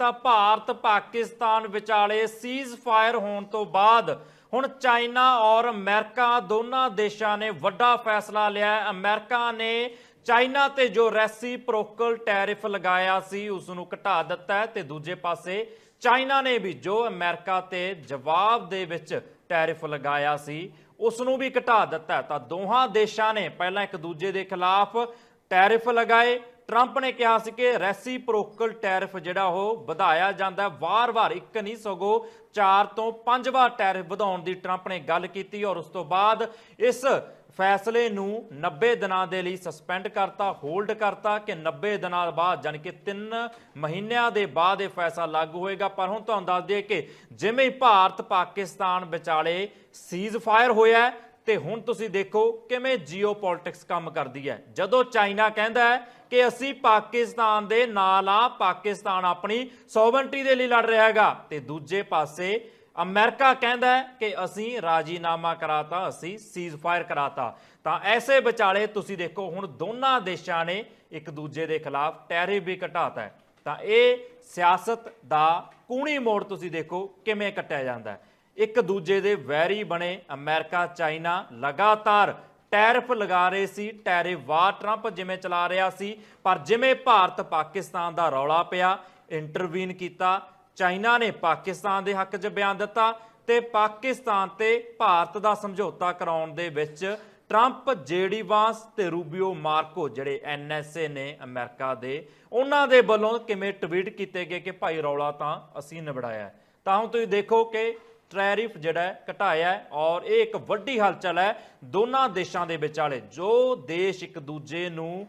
ਤਾਂ ਭਾਰਤ ਪਾਕਿਸਤਾਨ ਵਿਚਾਲੇ ਸੀਜ਼ ਹੋਣ ਤੋਂ ਬਾਅਦ ਹੁਣ ਚਾਈਨਾ ਔਰ ਅਮਰੀਕਾ ਦੋਨਾਂ ਦੇਸ਼ਾਂ ਨੇ ਵੱਡਾ ਫੈਸਲਾ ਲਿਆ। ਹੈ ਅਮਰੀਕਾ ਨੇ ਚਾਈਨਾ ਤੇ ਜੋ ਰੈਸੀਪ੍ਰੋਕਲ ਟੈਰਿਫ ਲਗਾਇਆ ਸੀ ਉਸ ਨੂੰ ਘਟਾ ਦਿੱਤਾ ਹੈ ਤੇ ਦੂਜੇ ਪਾਸੇ ਚਾਈਨਾ ਨੇ ਵੀ ਜੋ ਅਮਰੀਕਾ ਤੇ ਜਵਾਬ ਦੇ ਵਿੱਚ ਟੈਰਿਫ ਲਗਾਇਆ ਸੀ ਉਸ ਨੂੰ ਵੀ ਘਟਾ ਦਿੱਤਾ ਤਾਂ ਦੋਹਾਂ ਦੇਸ਼ਾਂ ਨੇ ਪਹਿਲਾਂ ਇੱਕ ਦੂਜੇ ਦੇ ਖਿਲਾਫ ਟੈਰਿਫ ਲਗਾਏ ਟਰੰਪ ਨੇ ਕਿਹਾ ਸੀ ਕਿ ਰੈਸੀਪ੍ਰੋਕਲ ਟੈਰਿਫ ਜਿਹੜਾ ਉਹ ਵਧਾਇਆ ਜਾਂਦਾ ਵਾਰ-ਵਾਰ ਇੱਕ ਨਹੀਂ, ਸਗੋਂ ਚਾਰ ਤੋਂ ਪੰਜ ਵਾਰ ਟੈਰਿਫ ਵਧਾਉਣ ਦੀ ਟਰੰਪ ਨੇ ਗੱਲ ਕੀਤੀ ਔਰ ਉਸ ਤੋਂ ਬਾਅਦ ਇਸ ਫੈਸਲੇ ਨੂੰ 90 ਦਿਨਾਂ ਦੇ ਲਈ ਸਸਪੈਂਡ ਕਰਤਾ, ਹੋਲਡ ਕਰਤਾ ਕਿ 90 ਦਿਨਾਂ ਬਾਅਦ ਯਾਨੀ ਕਿ 3 ਮਹੀਨਿਆਂ ਦੇ ਬਾਅਦ ਇਹ ਫੈਸਲਾ ਲਾਗੂ ਹੋਏਗਾ। ਪਰ ਹੁਣ ਤੁਹਾਨੂੰ ਦੱਸ ਦਈਏ ਕਿ ਜਿਵੇਂ ਹੀ ਭਾਰਤ ਪਾਕਿਸਤਾਨ ਵਿਚਾਲੇ ਸੀਜ਼ ਫਾਇਰ ਹੋਇਆ ਤੇ ਹੁਣ ਤੁਸੀਂ ਦੇਖੋ ਕਿਵੇਂ ਜੀਓਪੋਲਿਟਿਕਸ ਕੰਮ ਕਰਦੀ ਹੈ। ਜਦੋਂ ਚਾਈਨਾ ਕਹਿੰਦਾ ਹੈ ਕਿ ਅਸੀਂ ਪਾਕਿਸਤਾਨ ਦੇ ਨਾਲ ਆ, ਪਾਕਿਸਤਾਨ ਆਪਣੀ ਸੋਵਰਨਟੀ ਦੇ ਲਈ ਲੜ ਰਿਹਾ ਹੈਗਾ, ਤੇ ਦੂਜੇ ਪਾਸੇ ਅਮਰੀਕਾ ਕਹਿੰਦਾ ਹੈ ਕਿ ਅਸੀਂ ਰਾਜੀਨਾਮਾ ਕਰਾਤਾ, ਅਸੀਂ ਸੀਜ਼ ਫਾਇਰ ਕਰਾਤਾ। ਤਾਂ ਐਸੇ ਵਿਚਾਲੇ ਤੁਸੀਂ ਦੇਖੋ ਹੁਣ ਦੋਨਾਂ ਦੇਸ਼ਾਂ ਨੇ ਇੱਕ ਦੂਜੇ ਦੇ ਖਿਲਾਫ ਟੈਰਿਫ ਵੀ ਘਟਾਤਾ ਹੈ। ਤਾਂ ਇਹ ਸਿਆਸਤ ਦਾ ਕੂਣੀ ਮੋੜ ਤੁਸੀਂ ਦੇਖੋ ਕਿਵੇਂ ਕੱਟਿਆ ਜਾਂਦਾ ਹੈ। ਇੱਕ ਦੂਜੇ ਦੇ ਵੈਰੀ ਬਣੇ। ਅਮਰੀਕਾ, ਚਾਈਨਾ ਲਗਾਤਾਰ ਟੈਰਿਫ ਲਗਾ ਰਹੇ ਸੀ। ਟੈਰਿਫ ਟਰੰਪ ਜਿਵੇਂ ਚਲਾ ਰਿਹਾ ਸੀ, ਪਰ ਜਿਵੇਂ ਭਾਰਤ ਪਾਕਿਸਤਾਨ ਦਾ ਰੌਲਾ ਪਿਆ, ਇੰਟਰਵੀਨ ਕੀਤਾ, ਚਾਈਨਾ ਨੇ ਪਾਕਿਸਤਾਨ ਦੇ ਹੱਕ 'ਚ ਬਿਆਨ ਦਿੱਤਾ ਤੇ ਪਾਕਿਸਤਾਨ ਤੇ ਭਾਰਤ ਦਾ ਸਮਝੌਤਾ ਕਰਾਉਣ ਦੇ ਵਿੱਚ ਟਰੰਪ, ਜੇਡੀ ਵਾਂਸ ਤੇ ਰੂਬੀਓ ਮਾਰਕੋ, ਜਿਹੜੇ ਐਨਐਸਏ ਨੇ ਅਮਰੀਕਾ ਦੇ, ਉਹਨਾਂ ਦੇ ਵੱਲੋਂ ਕਿਵੇਂ ਟਵੀਟ ਕੀਤੇ ਗਏ ਕਿ ਭਾਈ ਰੌਲਾ ਤਾਂ ਅਸੀਂ ਨਿਬੜਾਇਆ ਤਾਂ ਹੁਣ ਤੁਸੀਂ ਦੇਖੋ ਕਿ ਟੈਰਿਫ ਜਿਹੜਾ ਘਟਾਇਆ ਔਰ ਇਹ ਇੱਕ ਵੱਡੀ ਹਲਚਲ ਹੈ ਦੋਨਾਂ ਦੇਸ਼ਾਂ ਦੇ ਵਿਚਾਲੇ ਜੋ ਦੇਸ਼ ਇੱਕ ਦੂਜੇ ਨੂੰ,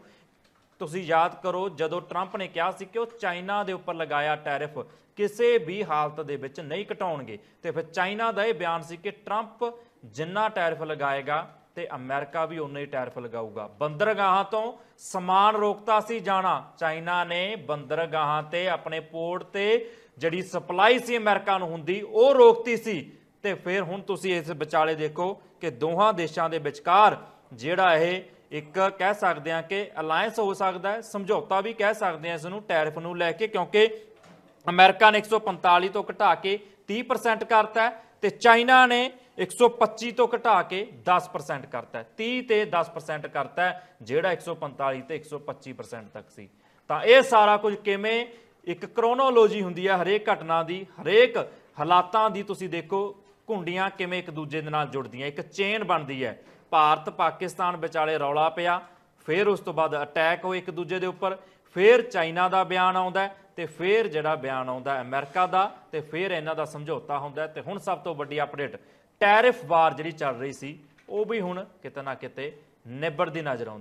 ਤੁਸੀਂ ਯਾਦ ਕਰੋ, ਜਦੋਂ ਟਰੰਪ ਨੇ ਕਿਹਾ ਸੀ ਕਿ ਉਹ ਚਾਈਨਾ ਦੇ ਉੱਪਰ ਲਗਾਇਆ ਟੈਰਿਫ, ਕਿਸੇ ਵੀ ਹਾਲਤ ਦੇ ਵਿੱਚ ਨਹੀਂ ਘਟਾਉਣਗੇ। ਤੇ ਫਿਰ ਚਾਈਨਾ ਦਾ ਇਹ ਬਿਆਨ ਸੀ ਕਿ ਟਰੰਪ ਜਿੰਨਾ ਟੈਰਿਫ ਲਗਾਏਗਾ ਤੇ ਅਮਰੀਕਾ ਵੀ ਉਨਾ ਹੀ ਟੈਰਿਫ ਲਗਾਊਗਾ। ਬੰਦਰਗਾਹਾਂ ਤੋਂ ਸਮਾਨ ਰੋਕਤਾ ਸੀ ਜਾਣਾ। ਚਾਈਨਾ ਨੇ ਬੰਦਰਗਾਹਾਂ ਤੇ ਆਪਣੇ ਪੋਰਟ ਤੇ ਜਿਹੜੀ ਸਪਲਾਈ ਸੀ ਅਮਰੀਕਾ ਨੂੰ ਹੁੰਦੀ, ਉਹ ਰੋਕਤੀ ਸੀ। ਤੇ ਫਿਰ ਹੁਣ ਤੁਸੀਂ ਇਸ ਵਿਚਾਲੇ ਦੇਖੋ ਕਿ ਦੋਹਾਂ ਦੇਸ਼ਾਂ ਦੇ ਵਿਚਕਾਰ ਜਿਹੜਾ ਇਹ ਇੱਕ ਕਹਿ ਸਕਦੇ ਆ ਕਿ ਅਲਾਈਅੰਸ ਹੋ ਸਕਦਾ ਹੈ, ਸਮਝੌਤਾ ਵੀ ਕਹਿ ਸਕਦੇ ਆ ਇਸ ਨੂੰ ਟੈਰਿਫ ਨੂੰ ਲੈ ਕੇ, ਕਿਉਂਕਿ ਅਮਰੀਕਾ ਨੇ 145 ਤੋਂ ਘਟਾ ਕੇ 30% ਕਰਤਾ ਹੈ ਤੇ ਚਾਈਨਾ ਨੇ 125 ਤੋਂ ਘਟਾ ਕੇ 10% ਕਰਤਾ ਹੈ। 30 ਤੇ 10% ਕਰਤਾ ਹੈ, ਜਿਹੜਾ 145 ਤੇ 125% ਤੱਕ ਸੀ। ਤਾਂ ਇਹ ਸਾਰਾ ਕੁਝ ਕਿਵੇਂ? ਇੱਕ ਕ੍ਰੋਨੋਲੋਜੀ ਹੁੰਦੀ ਹੈ ਹਰੇਕ ਘਟਨਾ ਦੀ, ਹਰੇਕ ਹਾਲਾਤਾਂ ਦੀ ਤੁਸੀਂ ਦੇਖੋ, ਘੁੰਡੀਆਂ ਕਿਵੇਂ ਇੱਕ ਦੂਜੇ ਦੇ ਨਾਲ ਜੁੜਦੀਆਂ। ਇੱਕ ਚੇਨ ਬਣਦੀ ਹੈ। ਭਾਰਤ ਪਾਕਿਸਤਾਨ ਵਿਚਾਲੇ ਰੌਲਾ ਪਿਆ, ਫਿਰ ਉਸ ਤੋਂ ਬਾਅਦ ਅਟੈਕ ਹੋਏ ਇੱਕ ਦੂਜੇ ਦੇ ਉੱਪਰ, ਫਿਰ ਚਾਈਨਾ ਦਾ ਬਿਆਨ ਆਉਂਦਾ ਤੇ ਫਿਰ ਜਿਹੜਾ ਬਿਆਨ ਆਉਂਦਾ ਹੈ ਅਮਰੀਕਾ ਦਾ ਤੇ ਫਿਰ ਇਹਨਾਂ ਦਾ ਸਮਝੌਤਾ ਹੁੰਦਾ ਹੈ ਤੇ ਹੁਣ ਸਭ ਤੋਂ ਵੱਡੀ ਅਪਡੇਟ ਟੈਰਿਫ ਵਾਰ ਜਿਹੜੀ ਚੱਲ ਰਹੀ ਸੀ, ਉਹ ਵੀ ਹੁਣ ਕਿਤੇ ਨਾ ਕਿਤੇ ਨਿਬੜਦੀ ਨਜ਼ਰ ਆਉਂਦੀ